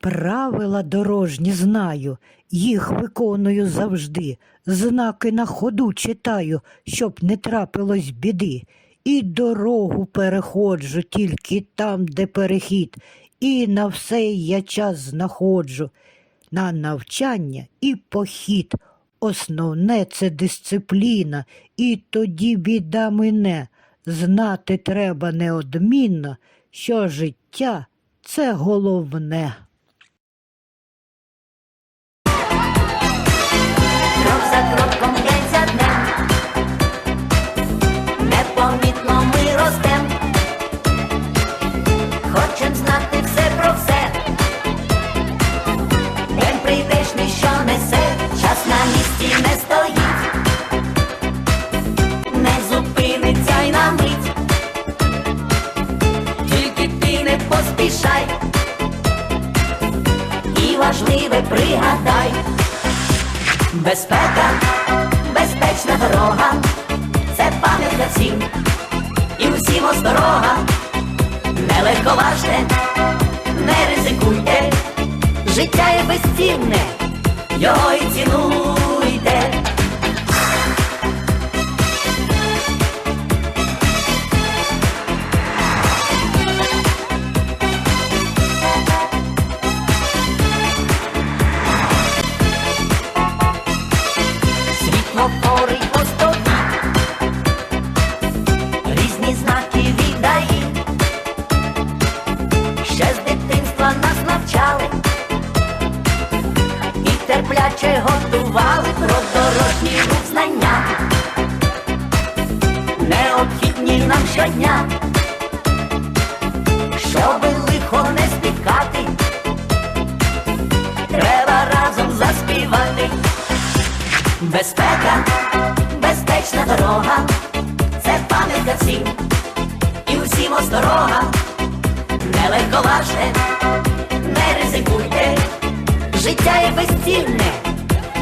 Правила дорожні знаю, їх виконую завжди. Знаки на ходу читаю, щоб не трапилось біди. І дорогу переходжу тільки там, де перехід, і на все я час знаходжу. На навчання і похід. Основне це дисципліна, і тоді біда мине. Знати треба неодмінно, що життя це головне. Непомітно ми ростем, хочем знати все про все. День прийдешний, що несе, час на місці не стоїть, не зупиниться й на мить, тільки ти не поспішай, і важливе пригадай. Безпека, пам'ятка всім, і усім осторога, не легковажте, не ризикуйте, життя є безцінне, його і цінуйте. Світлофори постові, готували про дорожній рух знання, необхідні нам щодня, щоби лихо не спіткати, треба разом заспівати. Безпека, безпечна дорога, це пам'ятка всім, і усім осторога, не легковажте, не ризикуйте, життя є безцінне,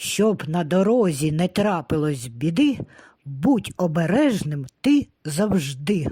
Щоб на дорозі не трапилось біди, будь обережним ти завжди.